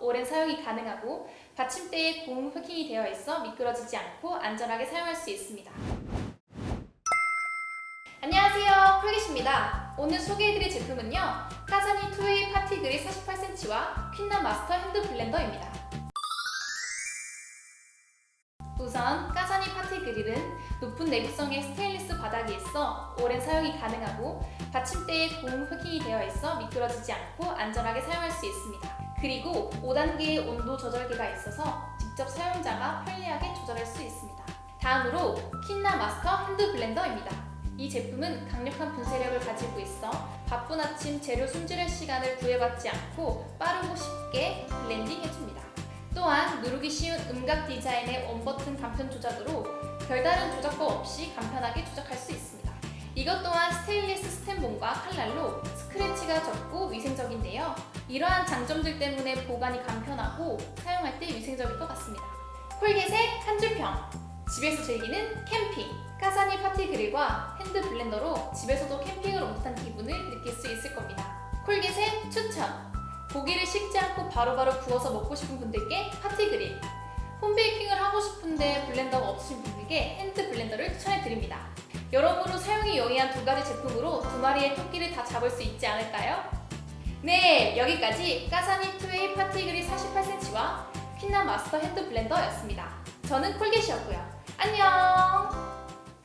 오랜 사용이 가능하고 받침대에 고무 패킹이 되어 있어 미끄러지지 않고 안전하게 사용할 수 있습니다. 안녕하세요, 콜깃입니다. 오늘 소개해드릴 제품은요, 까자니 투웨이 파티 그릴 48cm와 퀸남 마스터 핸드 블렌더입니다. 우선 까자니 파티 그릴은 높은 내구성의 스테인리스 바닥이 있어 오랜 사용이 가능하고 받침대에 고무 패킹이 되어 있어 미끄러지지 않고 안전하게 사용할 수 있습니다. 그리고 5단계의 온도 조절기가 있어서 직접 사용자가 편리하게 조절할 수 있습니다. 다음으로 킨나 마스터 핸드 블렌더입니다. 이 제품은 강력한 분쇄력을 가지고 있어 바쁜 아침 재료 손질할 시간을 구애받지 않고 빠르고 쉽게 블렌딩 해줍니다. 또한 누르기 쉬운 음각 디자인의 원버튼 간편 조작으로 별다른 조작법 없이 간편하게 조작할 수 있습니다. 이것 또한 스테인리스 스텐본과 칼날로 스크래치가 적고 위생적인데요. 이러한 장점들 때문에 보관이 간편하고 사용할 때 위생적일 것 같습니다. 콜겟의 한 줄평 집에서 즐기는 캠핑 까사니 파티 그릴과 핸드 블렌더로 집에서도 캠핑을 온 듯한 기분을 느낄 수 있을 겁니다. 콜겟의 추천 고기를 식지 않고 바로 바로 구워서 먹고 싶은 분들께 파티 그릴 홈베이킹을 하고 싶은데 블렌더가 없으신 분들께 핸드 블렌더를 추천해 드립니다. 여러모로 사용이 용이한 두 가지 제품으로 두 마리의 토끼를 다 잡을 수 있지 않을까요? 네, 여기까지 까사니 투웨이 파티 그릴 48cm와 퀸나 마스터 핸드 블렌더였습니다. 저는 콜겟이었고요. 안녕!